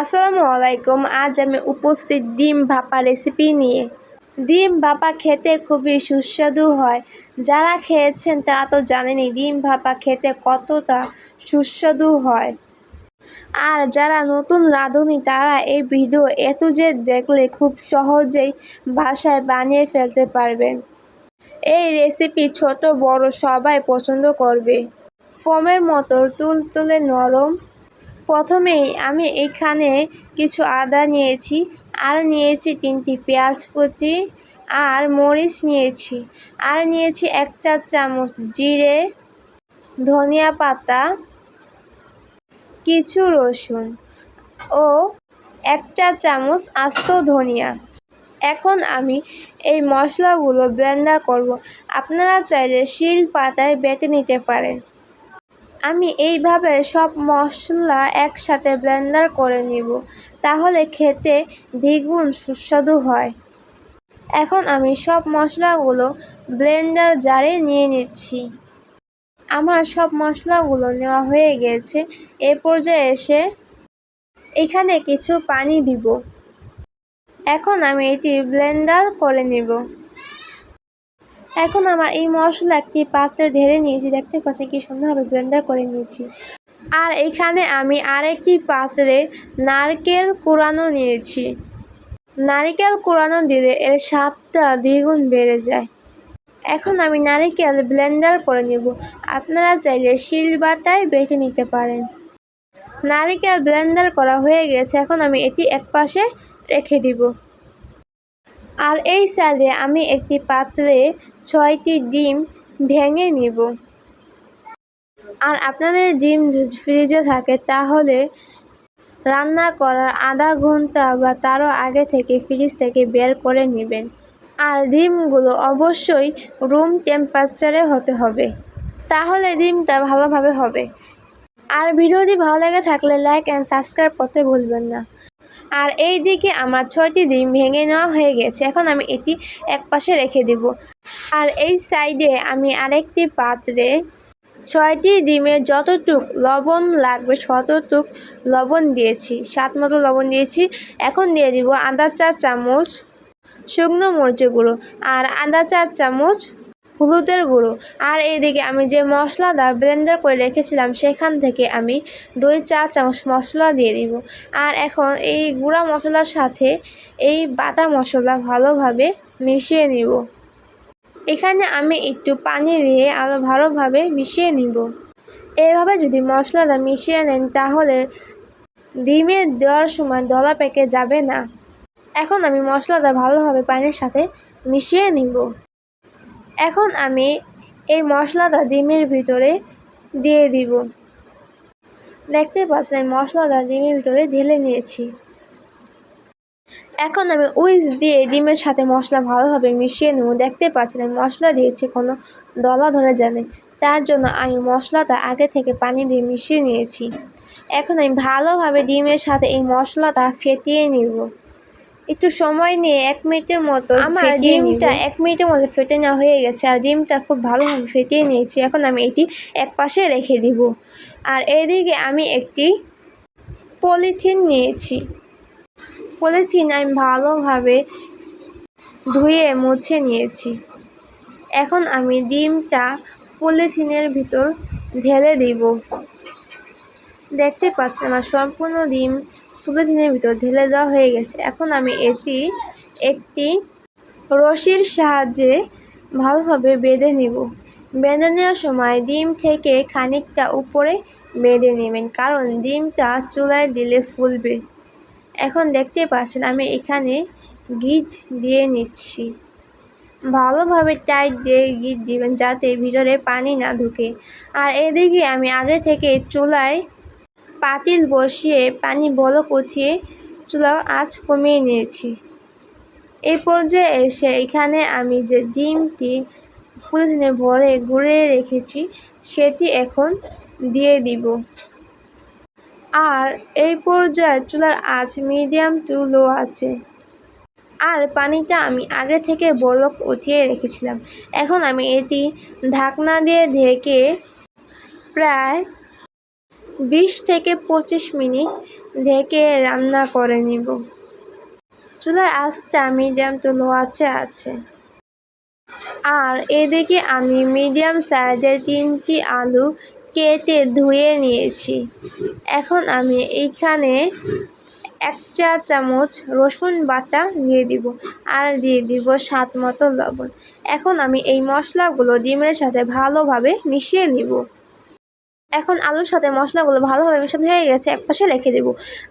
আসসালামু আলাইকুম। আজ আমি উপস্থিত ডিম ভাপা রেসিপি নিয়ে। ডিম ভাপা খেতে খুবই সুস্বাদু হয়। যারা খেয়েছেন তারা তো জানেনি ডিম ভাপা খেতে কতটা সুস্বাদু হয়। আর যারা নতুন রাঁধুনি, তারা এই ভিডিও এত যে দেখলে খুব সহজেই বাসায় বানিয়ে ফেলতে পারবেন। এই রেসিপি ছোট, বড় সবাই পছন্দ করবে। ফোমের মতো, তুলতুলে নরম প্রথমেই আমি এখানে কিছু আদা নিয়েছি, আর নিয়েছি তিনটি পেঁয়াজ কুচি, আর মরিচ নিয়েছি। আর নিয়েছি এক চা চামচ জিরে, ধনিয়া পাতা, কিছু রসুন ও এক চা চামচ আস্ত ধনিয়া। এখন আমি এই মশলাগুলো ব্লেন্ডার করব। আপনারা চাইলে শিল পাতায় বেটে নিতে পারেন। আমি এইভাবে সব মশলা একসাথে ব্লেন্ডার করে নিব, তাহলে খেতে দ্বিগুণ সুস্বাদু হয়। এখন আমি সব মশলাগুলো ব্লেন্ডার জারে নিয়ে নিচ্ছি। আমার সব মশলাগুলো নেওয়া হয়ে গেছে, এ পর্যায়ে এসে এখানে কিছু পানি দিব। এখন আমি এটি ব্লেন্ডার করে নেব। এখন আমার এই মশলা একটি পাত্রে ঢেলে নিয়েছি, দেখতে পাচ্ছি কি সুন্দরভাবে ব্লেন্ডার করে নিয়েছি। আর এখানে আমি আরেকটি পাত্রে নারকেল কোরানো নিয়েছি। নারিকেল কোরানো দিলে এর স্বাদটা দ্বিগুণ বেড়ে যায়। এখন আমি নারিকেল ব্লেন্ডার করে নেব। আপনারা চাইলে শিলবাটায় বেটে নিতে পারেন। নারিকেল ব্লেন্ডার করা হয়ে গেছে, এখন আমি এটি একপাশে রেখে দিব। আর এই সাইডে আমি একটি পাত্রে ছয়টি ডিম ভেঙে নিব। আর আপনাদের ডিম ফ্রিজে থাকে, তাহলে রান্না করার আধা ঘণ্টা বা তারও আগে থেকে ফ্রিজ থেকে বের করে নেবেন। আর ডিমগুলো অবশ্যই রুম টেম্পারেচারে হতে হবে, তাহলে ডিমটা ভালোভাবে হবে। আর ভিডিওটি ভালো লেগে থাকলে লাইক অ্যান্ড সাবস্ক্রাইব করতে ভুলবেন না। আর এই দিকে আমার ছয়টি ডিম ভেঙে নেওয়া হয়ে গেছে। এখন আমি এটি এক পাশে রেখে দেব। আর এই সাইডে আমি আরেকটি পাত্রে ছয়টি ডিমে যতটুক লবণ লাগবে ততটুক লবণ দিয়েছি, স্বাদ মতো লবণ দিয়েছি। এখন দিয়ে দিব আদা চা চামচ শুকনো মরিচের গুঁড়ো। আর আদা চা চামচ হলুদের গুঁড়ো। আর এইদিকে আমি যে মশলাটা ব্লেন্ডার করে রেখেছিলাম, সেখান থেকে আমি দুই চা চামচ মশলা দিয়ে দিব। আর এখন এই গুঁড়া মশলার সাথে এই বাটা মশলা ভালোভাবে মিশিয়ে নিব। এখানে আমি একটু পানি দিয়ে আরও ভালোভাবে মিশিয়ে নিব। এভাবে যদি মশলাটা মিশিয়ে নেন, তাহলে ডিমে দেওয়ার সময় দলা পেকে যাবে না। এখন আমি মশলাটা ভালোভাবে পানির সাথে মিশিয়ে নিব। এখন আমি এই মশলাটা ডিমের ভিতরে দিয়ে দিব। দেখতে পাচ্ছেন মশলাটা ডিমের ভিতরে ঢেলে নিয়েছি। এখন আমি উইজ দিয়ে ডিমের সাথে মশলা ভালোভাবে মিশিয়ে নেব। দেখতে পাচ্ছেন আমি মশলা দিয়েছি কোনো দলা ধরে জানে। তার জন্য আমি মশলাটা আগে থেকে পানি দিয়ে মিশিয়ে নিয়েছি। এখন আমি ভালোভাবে ডিমের সাথে এই মশলাটা ফেটিয়ে নিব। একটু সময় নিয়ে এক মিনিটের মতো আমার ডিমটা এক মিনিটের মধ্যে ফেটে নেওয়া হয়ে গেছে আর ডিমটা খুব ভালোভাবে ফেটিয়ে নিয়েছি। এখন আমি এটি এক পাশে রেখে দিব। আর এদিকে আমি একটি পলিথিন নিয়েছি। পলিথিন আমি ভালোভাবে ধুয়ে মুছে নিয়েছি। এখন আমি ডিমটা পলিথিনের ভিতর ঢেলে দিব। দেখতে পাচ্ছেন আমার সম্পূর্ণ ডিম পলিথিনের ভিতর ঢেলে দেওয়া হয়ে গেছে। এখন আমি এটি একটি রশির সাহায্যে ভালোভাবে বেঁধে নিব। বেঁধে নেওয়ার সময় ডিম থেকে খানিকটা উপরে বেঁধে নেবেন, কারণ ডিমটা চুলায় দিলে ফুলবে। এখন দেখতে পাচ্ছেন, আমি এখানে গিট দিয়ে নিচ্ছি। ভালোভাবে টাইট দিয়ে গিট দিবেন, যাতে ভিতরে পানি না ঢুকে। আর এদিকে আমি আগে থেকে চুলায় পাতিল বসিয়ে পানি বলক উঠিয়ে চুলা আঁচ কমিয়ে নিয়েছি। এই পর্যায়ে এসে এখানে আমি যে ডিমটি পলিথিনে ভরে গুঁড়িয়ে রেখেছি, সেটি এখন দিয়ে দিব। আর এই পর্যায়ে চুলার আঁচ মিডিয়াম টু লো আছে। আর পানিটা আমি আগে থেকে বলক উঠিয়ে রেখেছিলাম। এখন আমি এটি ঢাকনা দিয়ে ঢেকে প্রায় বিশ থেকে পঁচিশ মিনিট ঢেকে রান্না করে নিব। চুলার আঁচটা মিডিয়াম টু লো আছে আছে। আর এদিকে আমি মিডিয়াম সাইজের তিনটি আলু কেটে ধুয়ে নিয়েছি। এখন আমি এইখানে এক চা চামচ রসুন বাটা দিয়ে দিব আর দিয়ে দিব স্বাদ মতো লবণ। এখন আমি এই মশলাগুলো ডিমের সাথে ভালোভাবে মিশিয়ে নিব। এখন আলুর সাথে মশলাগুলো ভালোভাবে মিশানো হয়ে গেছে একপাশে রেখে দেব।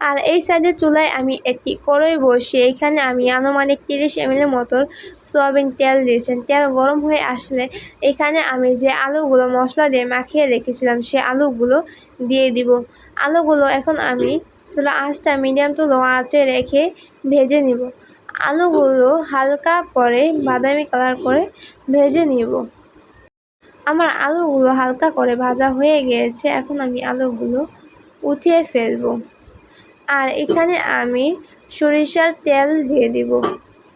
আর এই সাইডের চুলায় আমি একটি কড়াই বসিয়ে এখানে আমি আনুমানিক তিরিশ এমএল মতো সয়াবিন তেল দিয়েছেন তেল গরম হয়ে আসলে এখানে আমি যে আলুগুলো মশলা দিয়ে মাখিয়ে রেখেছিলাম, সে আলুগুলো দিয়ে দিব। আলুগুলো এখন আমি চুলা আঁচটা মিডিয়াম টু লো আঁচে রেখে ভেজে নিব। আলুগুলো হালকা করে বাদামি কালার করে ভেজে নিব। আমার আলুগুলো হালকা করে ভাজা হয়ে গিয়েছে, এখন আমি আলুগুলো উঠিয়ে ফেলব। আর এখানে আমি সরিষার তেল দিয়ে দিব।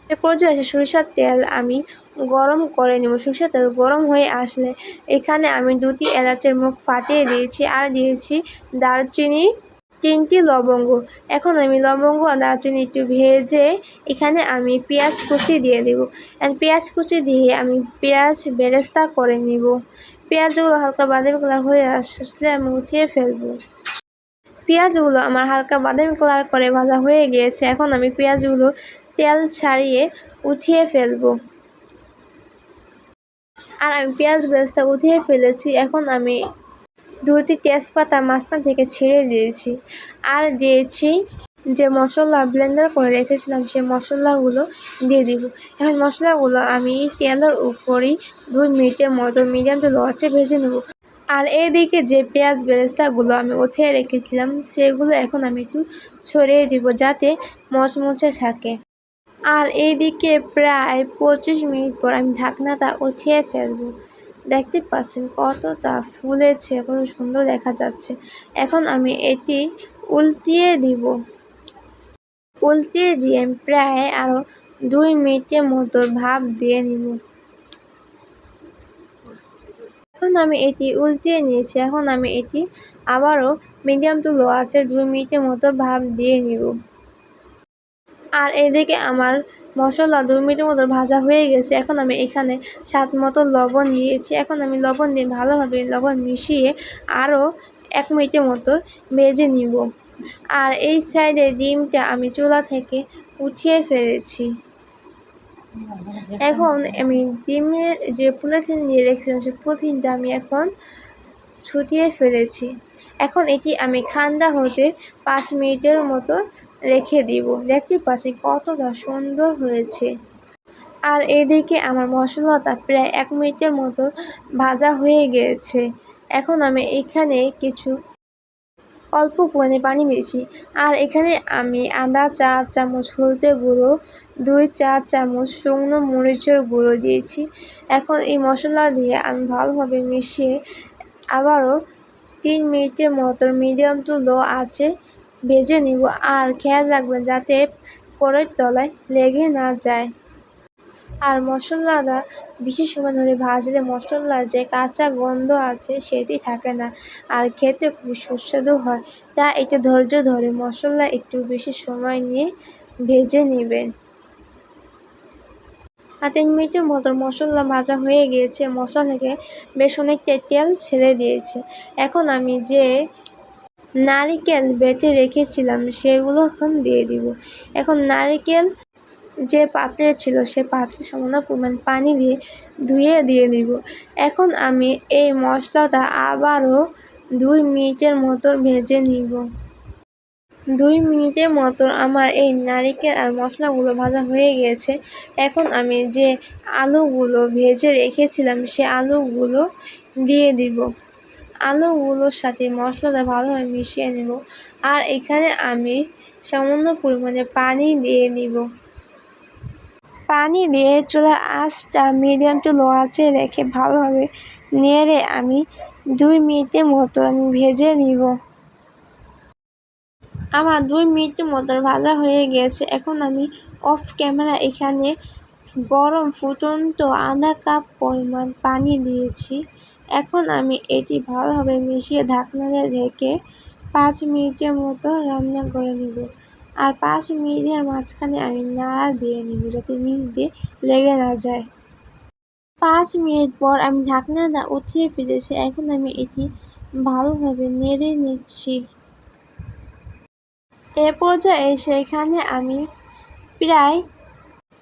এ পর্যায়ে এসে সরিষার তেল আমি গরম করে নেব। সরিষার তেল গরম হয়ে আসলে এখানে আমি দুটি এলাচের মুখ ফাটিয়ে দিয়েছি, আর দিয়েছি দারচিনি তিনটি লবঙ্গ। এখন আমি লবঙ্গ আর দারচিনি একটু ভেজে এখানে আমি পেঁয়াজ কুচি দিয়ে দেব। অ্যান্ড পেঁয়াজ কুচি দিয়ে আমি পেঁয়াজ বেরেস্তা করে নিব। পেঁয়াজগুলো হালকা বাদামি কালার হয়ে আসলে আমি উঠিয়ে ফেলব। পেঁয়াজগুলো আমার হালকা বাদামি কালার করে ভাজা হয়ে গিয়েছে। এখন আমি পেঁয়াজগুলো তেল ছাড়িয়ে উঠিয়ে ফেলব। আর আমি পেঁয়াজ বেরেস্তা উঠিয়ে ফেলেছি। এখন আমি দুটি তেজপাতা মাঝখান থেকে ছিঁড়ে দিয়েছি। আর দিয়েছি যে মশলা ব্লেন্ডার করে রেখেছিলাম সেই মশলাগুলো দিয়ে দিব। এখন মশলাগুলো আমি তেলের উপরই দুই মিনিটের মতো মিডিয়াম টু লো আছে ভেজে নেব। আর এইদিকে যে পেঁয়াজ বেরেস্তাগুলো আমি উঠিয়ে রেখেছিলাম, সেগুলো এখন আমি একটু ছড়িয়ে দিব যাতে মচমচে থাকে। আর এইদিকে প্রায় পঁচিশ মিনিট পর আমি ঢাকনাটা উঠিয়ে ফেলব। দেখতে পাচ্ছেন কতটা ফুলেছে কত সুন্দর দেখা যাচ্ছে। এখন আমি এটি উল্টিয়ে দিব। উল্টিয়ে দিয়ে প্রায় আরও দুই মিনিটের মতো ভাপ দিয়ে নিব। এখন আমি এটি উল্টিয়ে নিয়েছি। এখন আমি এটি আবারও মিডিয়াম টু লো আছে দুই মিনিটের মতো ভাপ দিয়ে নিব। আর এদিকে আমার মশলা দুই মিনিটের মতো ভাজা হয়ে গেছে। এখন আমি এখানে স্বাদ মতো লবণ দিয়েছি। এখন আমি লবণ দিয়ে ভালোভাবে লবণ মিশিয়ে আরও এক মিনিটের মতো ভেজে নিব। আর এই সাইডে ডিমটা আমি চুলা থেকে উঠিয়ে ফেলেছি। এখন আমি ডিমের যে পলিথিন দিয়ে রেখেছিলাম, সেই পলিথিনটা আমি এখন ছুটিয়ে ফেলেছি। এখন এটি আমি ঠান্ডা হতে পাঁচ মিনিটের মতো রেখে দিব। দেখতে পাচ্ছি কতটা সুন্দর হয়েছে। আর এদিকে আমার মশলাটা প্রায় এক মিনিটের মতো ভাজা হয়ে গিয়েছে এখন আমি এখানে কিছু অল্প পরিমাণে পানি দিয়েছি। আর এখানে আমি আদা চা চামচ হলদে গুঁড়ো, দুই চা চামচ শুকনো মরিচের গুঁড়ো দিয়েছি। এখন এই মশলা দিয়ে আমি ভালোভাবে মিশিয়ে আবারও তিন মিনিটের মতো মিডিয়াম টু লো আছে ভেজে নিব আর খেয়াল রাখবেন যাতে কড়াইয়ের তলায় লেগে না যায়। আর মশলাটা বেশি সময় ধরে ভাজলে মশলার যে কাঁচা গন্ধ আছে সেটি থাকে না আর খেতে খুব সুস্বাদু হয়। তা একটু ধৈর্য ধরে মশলা একটু বেশি সময় নিয়ে ভেজে নেবেন। আর তিন মিনিটের মতো মশলা ভাজা হয়ে গিয়েছে। মশলা থেকে বেশ অনেকটা তেল ছেড়ে দিয়েছে। এখন আমি যে নারিকেল বেটে রেখেছিলাম, সেগুলো এখন দিয়ে দিব। এখন নারিকেল যে পাত্রে ছিল, সে পাত্রে সামান্য পরিমাণ পানি দিয়ে ধুয়ে দিয়ে দিব। এখন আমি এই মশলাটা আবারও দুই মিনিটের মতো ভেজে নিব। দুই মিনিটের মতো আমার এই নারিকেল আর মশলাগুলো ভাজা হয়ে গেছে। এখন আমি যে আলুগুলো ভেজে রেখেছিলাম, সে আলুগুলো দিয়ে দিব। আলুগুলোর সাথে মশলাটা ভালোভাবে মিশিয়ে নেব। আর এখানে আমি সামান্য পরিমাণে পানি দিয়ে নিব। পানি দিয়ে চুলার আঁচটা মিডিয়াম টু লো আঁচে রেখে ভালোভাবে নেড়ে আমি দুই মিনিটের মতো আমি ভেজে নিব। আমার দুই মিনিটের মতো ভাজা হয়ে গেছে। এখন আমি অফ ক্যামেরা এখানে গরম ফুটন্ত আধা কাপ পরিমাণ পানি দিয়েছি। এখন আমি এটি ভালোভাবে মিশিয়ে ঢাকনা দিয়ে ঢেকে পাঁচ মিনিটের মতো রান্না করে নিব। আর পাঁচ মিনিটের মাঝখানে আমি নাড়া দিয়ে নিব যাতে নিচ দিয়ে লেগে না যায়। পাঁচ মিনিট পর আমি ঢাকনাটা উঠিয়ে ফেলেছি। এখন আমি এটি ভালোভাবে নেড়ে নিচ্ছি। এ পর্যায়ে এসে এখানে আমি প্রায়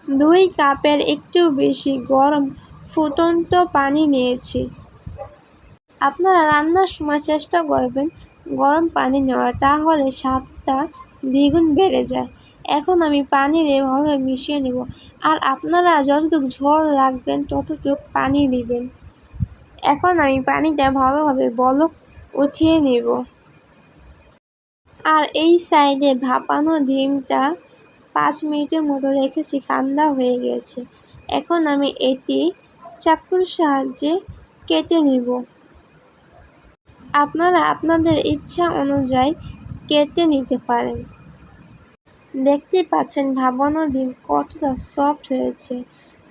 দুই কাপের একটু বেশি গরম ফুটন্ত পানি নিয়েছি। আপনারা রান্নার সময় চেষ্টা করবেন গরম পানি নেওয়ার, তাহলে স্বাদটা দ্বিগুণ বেড়ে যায়। এখন আমি পানি দিয়ে ভালোভাবে মিশিয়ে নেব। আর আপনারা যতটুকু ঝোল রাখবেন, ততটুকু পানি দিবেন। এখন আমি পানিটা ভালোভাবে বলক উঠিয়ে নেব। আর এই সাইডে ভাপানো ডিমটা পাঁচ মিনিটের মতো রেখেছি ঠান্ডা হয়ে গেছে। এখন আমি এটি চাকুর সাহায্যে কেটে নিব। আপনারা আপনাদের ইচ্ছা অনুযায়ী কেটে নিতে পারেন। দেখতে পাচ্ছেন ভাবানো ডিম কতটা সফট হয়েছে।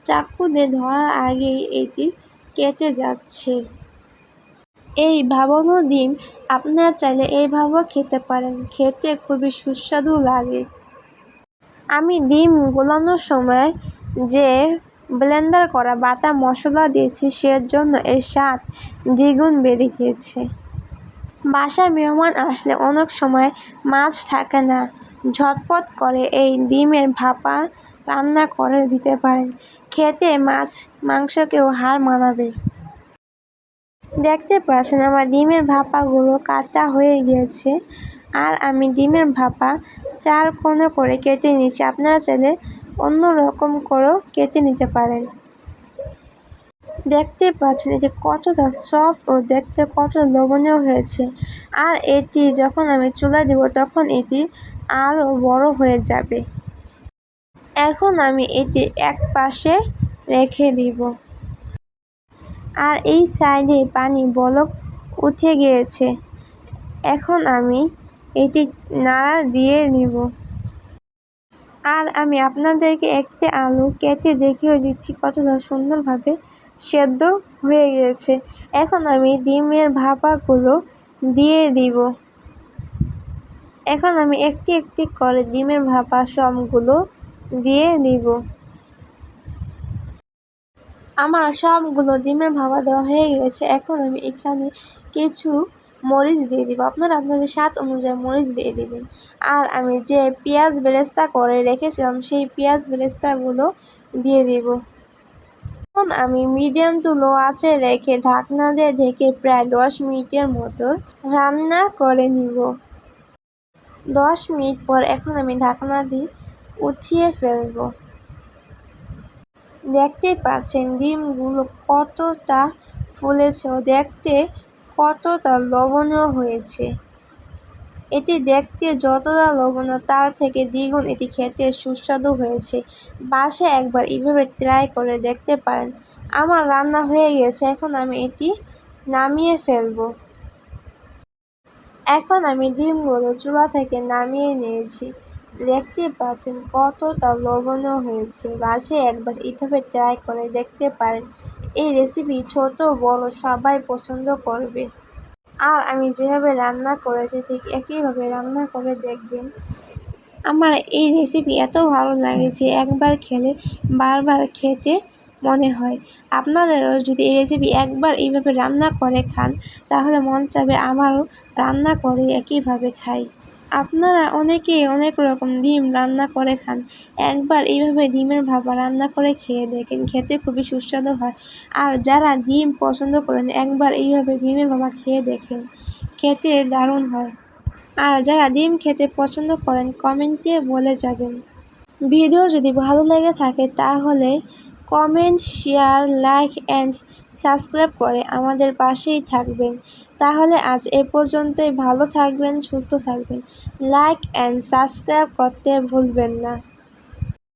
চাকু দিয়ে ধরার আগেই এটি কেটে যাচ্ছে। এই ভাবানো ডিম আপনারা চাইলে এইভাবেও খেতে পারেন। খেতে খুবই সুস্বাদু লাগে। আমি ডিম গোলানোর সময় যে ব্লেন্ডার করা বাটা মশলা দিয়েছি, সেজন্য এর স্বাদ দ্বিগুণ বেড়ে গিয়েছে। বাসায় মেহমান আসলে অনেক সময় মাছ থাকে না। ঝটপট করে এই ডিমের ভাপা রান্না করে দিতে পারেন। খেতে মাছ, মাংসকেও হার মানাবে। দেখতে পাচ্ছেন আমার ডিমের ভাপাগুলো কাটা হয়ে গিয়েছে। আর আমি ডিমের ভাপা চার কোণে করে কেটে নিয়েছি। আপনারা চাইলে অন্য রকম করেও কেটে নিতে পারেন। দেখতে পাচ্ছেন এটি কতটা সফট ও দেখতে কতটা লোভনীয় হয়েছে। আর এটি যখন আমি চুলা দিব, তখন এটি আরও বড় হয়ে যাবে। এখন আমি এটি এক পাশে রেখে দিব। আর এই সাইডে পানি বলক উঠে গিয়েছে। এখন আমি এটি নাড়া দিয়ে নিব। আর আমি আপনাদেরকে একটি আলু কেটে দেখিয়ে দিচ্ছি কতটা সুন্দরভাবে সেদ্ধ হয়ে গিয়েছে। এখন আমি ডিমের ভাপাগুলো দিয়ে দিব। এখন আমি একটি একটি করে ডিমের ভাপা সবগুলো দিয়ে দিব। আমার সবগুলো ডিমের ভাপা দেওয়া হয়ে গেছে এখন আমি এখানে কিছু মরিচ দিয়ে দিব। আপনারা আপনাদের স্বাদ অনুযায়ী মরিচ দিয়ে দিবেন। আর আমি যে পেঁয়াজ বেরেস্তা করে রেখেছিলাম, সেই পেঁয়াজ বেরেস্তাগুলো দিয়ে দিব। এখন আমি মিডিয়াম টু লো আঁচে রেখে ঢাকনা দিয়ে ঢেকে প্রায় দশ মিনিটের মতো রান্না করে নিব। দশ মিনিট পর এখন আমি ঢাকনা দিয়ে উঠিয়ে ফেলব। দেখতে পাচ্ছেন ডিমগুলো কতটা ফুলেছে। দেখতে কতটা লবণীয় হয়েছে। এটি দেখতে যতটা লবণীয় তার থেকে দ্বিগুণ এটি খেতে সুস্বাদু হয়েছে। বাসায় একবার এইভাবে ট্রাই করে দেখতে পারেন। আমার রান্না হয়ে গেছে, এখন আমি এটি নামিয়ে ফেলব। এখন আমি ডিমগুলো চুলা থেকে নামিয়ে নিয়েছি। দেখতে পাচ্ছেন কতটা লবণীয় হয়েছে। বাসায় একবার এইভাবে ট্রাই করে দেখতে পারেন। এই রেসিপি ছোট, বড়, সবাই পছন্দ করবে। আর আমি যেভাবে রান্না করেছি, ঠিক একইভাবে রান্না করে দেখবেন। আমার এই রেসিপি এত ভালো লাগে যে একবার খেলে বারবার খেতে মনে হয়। আপনাদেরও যদি এই রেসিপি একবার এইভাবে রান্না করে খান, তাহলে মন চাবে আমারও রান্না করে একইভাবে খাই। আপনারা অনেকে অনেক রকম ডিম রান্না করে খান। একবার এইভাবে ডিমের ভাপা রান্না করে খেয়ে দেখেন, খেতে খুবই সুস্বাদু হয়। আর যারা ডিম পছন্দ করেন, একবার এইভাবে ডিমের ভাপা খেয়ে দেখেন, খেতে দারুণ হয়। আর যারা ডিম খেতে পছন্দ করেন, কমেন্টে বলে যাবেন। ভিডিও যদি ভালো লেগে থাকে, তাহলে comment, share, like, and subscribe করে আমাদের পাশেই থাকবেন। তাহলে আজ এ পর্যন্তই। ভালো থাকবেন, সুস্থ থাকবেন। লাইক অ্যান্ড সাবস্ক্রাইব করতে ভুলবেন না।